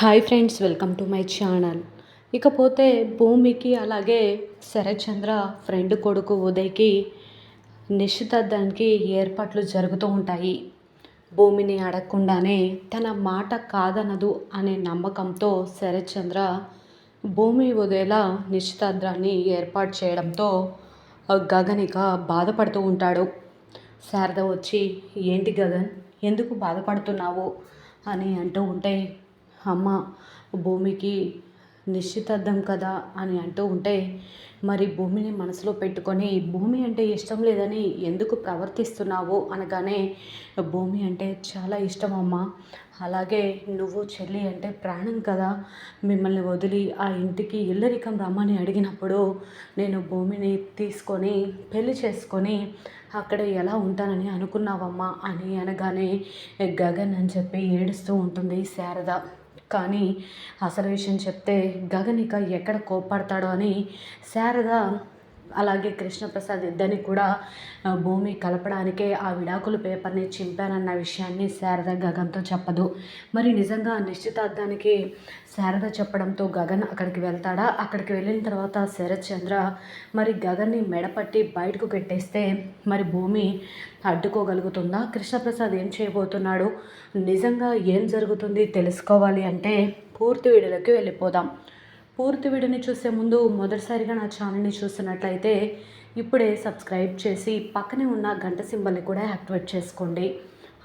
Hi friends welcome to my channel. ఇకపోతే భూమికి అలాగే శరత్చంద్ర ఫ్రెండ్ కొడుకు ఉదయ్కి నిశ్చితార్థానికి ఏర్పాట్లు జరుగుతూ ఉంటాయి. భూమిని అడగకుండానే తన మాట కాదనదు అనే నమ్మకంతో శరత్చంద్ర భూమి ఉదయల నిశ్చితార్థాన్ని ఏర్పాటు చేయడంతో గగనిక బాధపడుతూ ఉంటాడు. శారద వచ్చి ఏంటి గగన్? ఎందుకు బాధపడుతున్నావు? అని అంటూ ఉంటే అమ్మ భూమికి నిశ్చితార్థం కదా అని అంటూ ఉంటే మరి భూమిని మనసులో పెట్టుకొని భూమి అంటే ఇష్టం లేదని ఎందుకు ప్రవర్తిస్తున్నావు అనగానే భూమి అంటే చాలా ఇష్టం అమ్మ. అలాగే నువ్వు చెల్లి అంటే ప్రాణం కదా. మిమ్మల్ని వదిలి ఆ ఇంటికి ఇల్లరికం రమ్మని అడిగినప్పుడు నేను భూమిని తీసుకొని పెళ్ళి చేసుకొని అక్కడ ఎలా ఉంటానని అనుకున్నావమ్మా అని అనగానే గగన్ అని చెప్పి ఏడుస్తూ ఉంటుంది శారద. కానీ అసలు విషయం చెప్తే గగనిక ఎక్కడ కోప్పడతాడో అని శారద అలాగే కృష్ణప్రసాద్ ఇద్దరిని కూడా భూమి కలపడానికే ఆ విడాకుల పేపర్ని చింపానన్న విషయాన్ని శారద గగన్తో చెప్పదు. మరి నిజంగా నిశ్చితార్థానికి శారద చెప్పడంతో గగన్ అక్కడికి వెళ్తాడా? అక్కడికి వెళ్ళిన తర్వాత శరత్ చంద్ర మరి గగన్ని మెడపట్టి బయటకు పెట్టేస్తే మరి భూమి అడ్డుకోగలుగుతుందా? కృష్ణప్రసాద్ ఏం చేయబోతున్నాడు? నిజంగా ఏం జరుగుతుంది తెలుసుకోవాలి అంటే పూర్తి వీడియోలోకి వెళ్ళిపోదాం. పూర్తి వీడియోని చూసే ముందు మొదటిసారిగా నా ఛానల్ని చూస్తున్నట్లయితే ఇప్పుడే సబ్స్క్రైబ్ చేసి పక్కనే ఉన్న గంట సింబల్ని కూడా యాక్టివేట్ చేసుకోండి.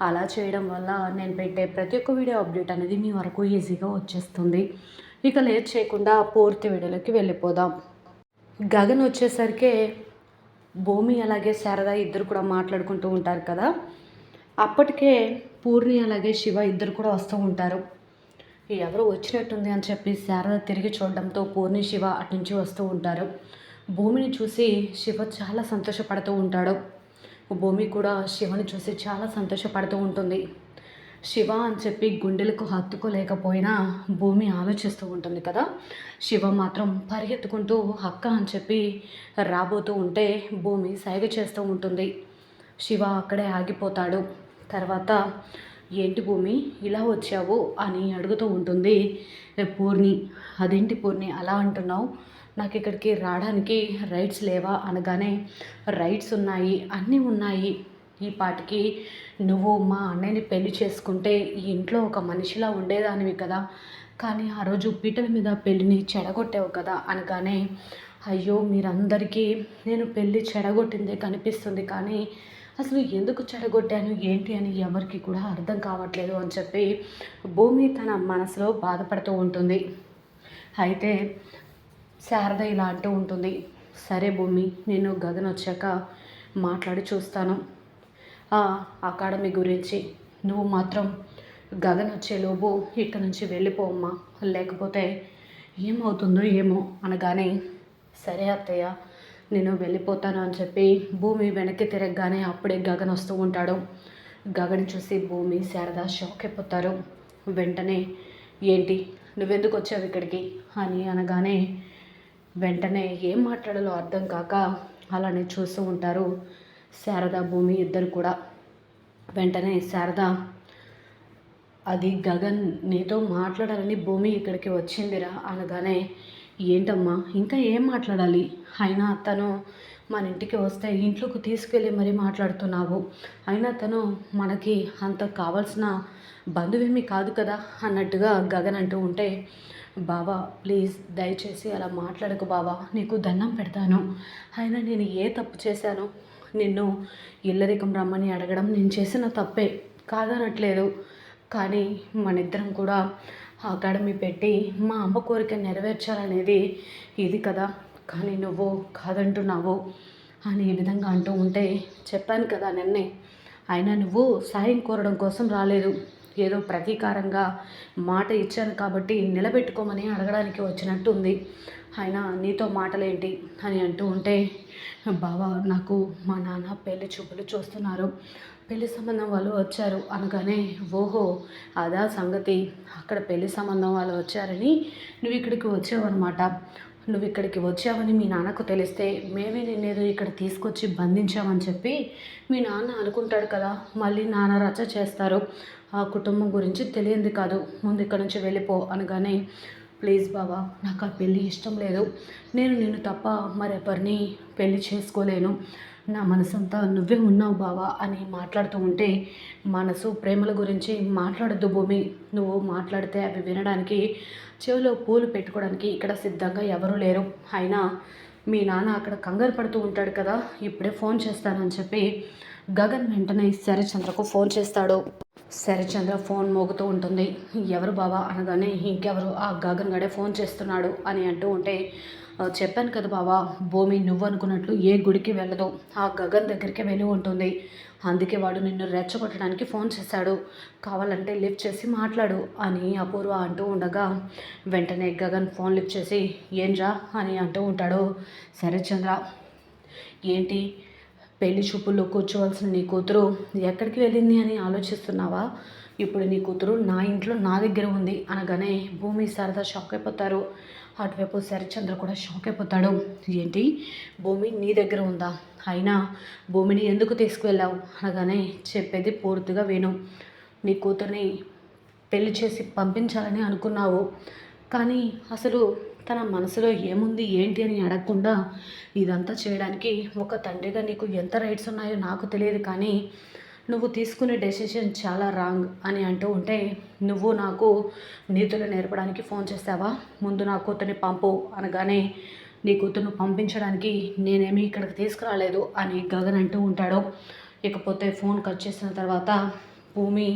అలా చేయడం వల్ల నేను పెట్టే ప్రతి ఒక్క వీడియో అప్డేట్ అనేది మీ వరకు ఈజీగా వచ్చేస్తుంది. ఇక లేట్ చేయకుండా పూర్తి వీడియోలోకి వెళ్ళిపోదాం. గగన్ వచ్చేసరికి భూమి అలాగే శారద ఇద్దరు కూడా మాట్లాడుకుంటూ ఉంటారు కదా. అప్పటికే పూర్ణి అలాగే శివ ఇద్దరు కూడా వస్తూ ఉంటారు. ఎవరు వచ్చినట్టుంది అని చెప్పి శారద తిరిగి చూడడంతో పూర్ణి శివ అటు నుంచి వస్తూ ఉంటారు. భూమిని చూసి శివ చాలా సంతోషపడుతూ ఉంటాడు. భూమి కూడా శివని చూసి చాలా సంతోషపడుతూ ఉంటుంది. శివ అని చెప్పి గుండెలకు హత్తుకోలేకపోయినా భూమి ఆలోచిస్తూ ఉంటుంది కదా. శివ మాత్రం పరిగెత్తుకుంటూ హక్క అని చెప్పి రాబోతూ ఉంటే భూమి సైగ చేస్తూ ఉంటుంది. శివ అక్కడే ఆగిపోతాడు. తర్వాత ఏంటి భూమి ఇలా వచ్చావు? అని అడుగుతూ ఉంటుంది. పూర్ణి అదేంటి పూర్ణి అలా అంటున్నావు? నాకు ఇక్కడికి రావడానికి రైట్స్ లేవా? అనగానే రైట్స్ ఉన్నాయి అన్నీ ఉన్నాయి. ఈ పాటికి నువ్వు మా అన్నయ్యని పెళ్ళి చేసుకుంటే ఈ ఇంట్లో ఒక మనిషిలా ఉండేదానివి కదా. కానీ ఆ రోజు పీటల మీద పెళ్ళిని చెడగొట్టావు కదా? అనగానే అయ్యో మీరందరికీ నేను పెళ్ళి చెడగొట్టిందే కనిపిస్తుంది. కానీ అసలు ఎందుకు చెడగొట్టాను? ఏంటి అని ఎవరికి కూడా అర్థం కావట్లేదు అని చెప్పి భూమి తన మనసులో బాధపడుతూ ఉంటుంది. అయితే శారద ఇలా అంటూ ఉంటుంది. సరే భూమి నేను గగన్ వచ్చాక మాట్లాడి చూస్తాను. అకాడమీ గురించి నువ్వు మాత్రం గగన్ వచ్చేలోపు ఇక్కడ నుంచి వెళ్ళిపోమ్మా లేకపోతే ఏమవుతుందో ఏమో అనగానే సరే అత్తయ్య నేను వెళ్ళిపోతాను అని చెప్పి భూమి వెనక్కి తిరగగానే అప్పుడే గగన్ వస్తూ ఉంటాడు. గగన్ చూసి భూమి శారద షాక్ అయిపోతారు. వెంటనే ఏంటి? నువ్వెందుకు వచ్చావు ఇక్కడికి? అని అనగానే వెంటనే ఏం మాట్లాడాలో అర్థం కాక అలానే చూస్తూ ఉంటారు శారద భూమి ఇద్దరు కూడా. వెంటనే శారద అది గగన్ నీతో మాట్లాడాలని భూమి ఇక్కడికి వచ్చిందిరా అనగానే ఏంటమ్మా? ఇంకా ఏం మాట్లాడాలి? అయినా తను మన ఇంటికి వస్తే ఇంట్లోకి తీసుకెళ్ళి మరీ మాట్లాడుతున్నావు. అయినా తను మనకి అంత కావాల్సిన బంధువేమీ కాదు కదా? అన్నట్టుగా గగన్ అంటూ ఉంటే బావా ప్లీజ్ దయచేసి అలా మాట్లాడకు బావా. నీకు దండం పెడతాను. అయినా నేను ఏ తప్పు చేశాను నిన్ను ఇల్లరికం రమ్మని అడగడం నేను చేసిన తప్పే. కాదనట్లేదు. కానీ మన ఇద్దరం కూడా అకాడమీ పెట్టి మా అమ్మ కోరిక నెరవేర్చాలనేది ఇది కదా. కానీ నువ్వు కాదంటున్నావు అని ఈ విధంగా అంటూ ఉంటే చెప్పాను కదా నిన్నే. అయినా నువ్వు సాయం కోరడం కోసం రాలేదు. ఏదో ప్రతీకారంగా మాట ఇచ్చాను కాబట్టి నిలబెట్టుకోమని అడగడానికి వచ్చినట్టు ఉంది ఆయన నీతో మాటలేంటి అని అంటూ ఉంటే బావా నాకు మా నాన్న పెళ్ళి చూపులు చూస్తున్నారు. పెళ్ళి సంబంధం వాళ్ళు వచ్చారు అనగానే ఓహో అదా సంగతి. అక్కడ పెళ్ళి సంబంధం వాళ్ళు వచ్చారని నువ్వు ఇక్కడికి వచ్చావు అనమాట. నువ్వు ఇక్కడికి వచ్చావని మీ నాన్నకు తెలిస్తే మేమే నిన్నేదో ఇక్కడ తీసుకొచ్చి బంధించామని చెప్పి మీ నాన్న అనుకుంటాడు కదా మళ్ళీ నాన్న రచ్చ చేస్తారు. ఆ కుటుంబం గురించి తెలియంది కాదు. ముందు ఇక్కడ నుంచి వెళ్ళిపో అనగానే ప్లీజ్ బావా నాకు ఆ పెళ్ళి ఇష్టం లేదు. నేను నిన్ను తప్ప మరెవరిని పెళ్ళి చేసుకోలేను. నా మనసంతా నువ్వే ఉన్నావు బావా అని మాట్లాడుతూ ఉంటే మనసు ప్రేమల గురించి మాట్లాడద్దు భూమి. నువ్వు మాట్లాడితే అవి వినడానికి చెవిలో పూలు పెట్టుకోవడానికి ఇక్కడ సిద్ధంగా ఎవరూ లేరు. అయినా మీ నాన్న అక్కడ కంగారు పడుతూ ఉంటాడు కదా ఇప్పుడే ఫోన్ చేస్తానని చెప్పి గగన్ వెంటనే శరచంద్రకు ఫోన్ చేస్తాడు. శరచంద్ర ఫోన్ మోగుతూ ఉంటుంది. ఎవరు బావా అనగానే ఇంకెవరు ఆ గగన్ గడే ఫోన్ చేస్తున్నాడు అని అంటూ ఉంటే చెప్పాను కదా బావా భూమి నువ్వు అనుకున్నట్లు ఏ గుడికి వెళ్ళదు. ఆ గగన్ దగ్గరికి వెళ్ళి ఉంటుంది. అందుకే వాడు నిన్ను రెచ్చగొట్టడానికి ఫోన్ చేశాడు. కావాలంటే లిఫ్ట్ చేసి మాట్లాడు అని అపూర్వ అంటూ ఉండగా వెంటనే గగన్ ఫోన్ లిఫ్ట్ చేసి ఏంట్రా? అని అంటూ ఉంటాడు. సరే చంద్ర. ఏంటి? పెళ్ళి చూపుల్లో కూర్చోవలసిన నీ కూతురు ఎక్కడికి వెళ్ళింది అని ఆలోచిస్తున్నావా? ఇప్పుడు నీ కూతురు నా ఇంట్లో నా దగ్గర ఉంది అనగానే భూమి సరదా షాక్ అయిపోతారు. అటువైపు శరచంద్ర కూడా షాక్ అయిపోతాడు. ఏంటి? భూమి నీ దగ్గర ఉందా? అయినా భూమిని ఎందుకు తీసుకువెళ్ళావు? అనగానే చెప్పేది పూర్తిగా విను. నీ కూతుర్ని పెళ్ళి చేసి పంపించాలని అనుకున్నావు. కానీ అసలు తన మనసులో ఏముంది ఏంటి అని అడగకుండా ఇదంతా చేయడానికి ఒక తండ్రిగా నీకు ఎంత రైట్స్ ఉన్నాయో నాకు తెలియదు కానీ నువ్వు తీసుకునే డెసిషన్ చాలా రాంగ్ అని అంటూ ఉంటే నువ్వు నాకు నీతులు నేర్పడానికి ఫోన్ చేస్తావా ముందు నా కూతుర్ని పంపు అనగానే నీ కూతుర్ను పంపించడానికి నేనేమి ఇక్కడికి తీసుకురాలేదు అని గగన్ అంటూ ఉంటాడు. ఇకపోతే ఫోన్ కట్ చేసిన తర్వాత భూమి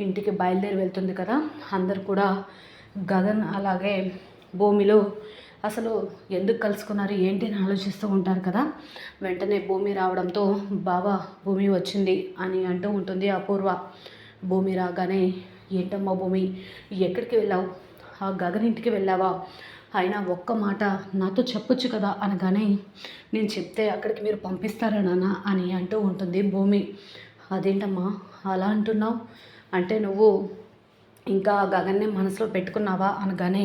ఇంటికి బయలుదేరి వెళ్తుంది కదా అందరు కూడా గగన్ అలాగే భూమిలో అసలు ఎందుకు కలుసుకున్నారు ఏంటి అని ఆలోచిస్తూ ఉంటారు కదా. వెంటనే భూమి రావడంతో బాబా భూమి వచ్చింది అని అంటూ ఉంటుంది అపూర్వ. భూమి రాగానే ఏంటమ్మా భూమి ఎక్కడికి వెళ్ళావు? ఆ గగన్ ఇంటికి వెళ్ళావా? అయినా ఒక్క మాట నాతో చెప్పొచ్చు కదా అనగానే నేను చెప్తే అక్కడికి మీరు పంపిస్తారా నాన్న అని అంటూ ఉంటుంది భూమి. అదేంటమ్మా అలా అంటున్నావు? అంటే నువ్వు ఇంకా గగన్ని మనసులో పెట్టుకున్నావా? అనగానే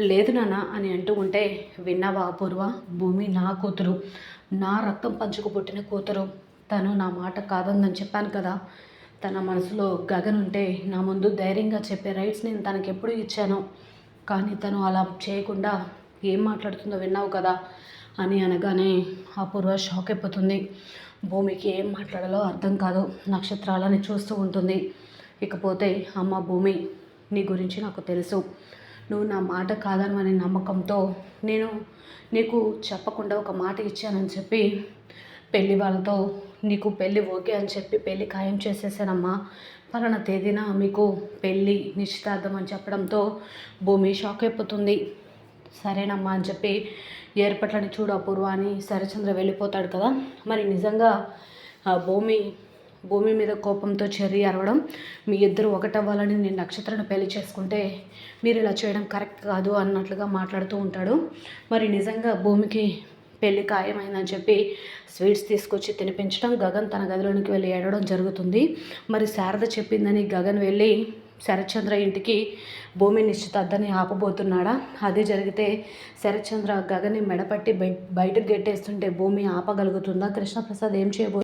లేదు నాన్న అని అంటూ ఉంటే విన్నావా అపూర్వ? భూమి నా కూతురు. నా రక్తం పంచుకు పుట్టిన కూతురు. తను నా మాట కాదందని చెప్పాను కదా. తన మనసులో గగన్ ఉంటే నా ముందు ధైర్యంగా చెప్పే రైట్స్ నేను తనకి ఎప్పుడు ఇచ్చాను. కానీ తను అలా చేయకుండా ఏం మాట్లాడుతుందో విన్నావు కదా అని అనగానే అపూర్వ షాక్ అయిపోతుంది. భూమికి ఏం మాట్లాడాలో అర్థం కాదు. నక్షత్రాలని చూస్తూ ఉంటుంది. ఇకపోతే అమ్మ భూమి నీ గురించి నాకు తెలుసు. నువ్వు నా మాట కాదనమనే నమ్మకంతో నేను నీకు చెప్పకుండా ఒక మాట ఇచ్చానని చెప్పి పెళ్ళి వాళ్ళతో నీకు పెళ్ళి ఓకే అని చెప్పి పెళ్ళి ఖాయం చేసేసానమ్మా. పలానా తేదీన మీకు పెళ్ళి నిశ్చితార్థం అని చెప్పడంతో భూమి షాక్ అయిపోతుంది. సరేనమ్మా అని చెప్పి ఏర్పట్లని చూడు అపూర్వ అని శరచంద్ర వెళ్ళిపోతాడు కదా. మరి నిజంగా ఆ భూమి భూమి మీద కోపంతో చెర్రి అరవడం మీ ఇద్దరు ఒకటవ్వాలని నేను నక్షత్రాన్ని పెళ్ళి చేసుకుంటే మీరు ఇలా చేయడం కరెక్ట్ కాదు అన్నట్లుగా మాట్లాడుతూ ఉంటాడు. మరి నిజంగా భూమికి పెళ్ళి ఖాయమైందని చెప్పి స్వీట్స్ తీసుకొచ్చి తినిపించడం గగన్ తన గదిలోనికి వెళ్ళి ఏడవడం జరుగుతుంది. మరి శారద చెప్పిందని గగన్ వెళ్ళి శరత్చంద్ర ఇంటికి భూమి నిశ్చితార్థాన్ని ఆపబోతున్నాడా? అదే జరిగితే శరత్చంద్ర గగన్ని మెడపట్టి బయటకు గెట్టేస్తుంటే భూమి ఆపగలుగుతుందా? కృష్ణప్రసాద్ ఏం చేయబో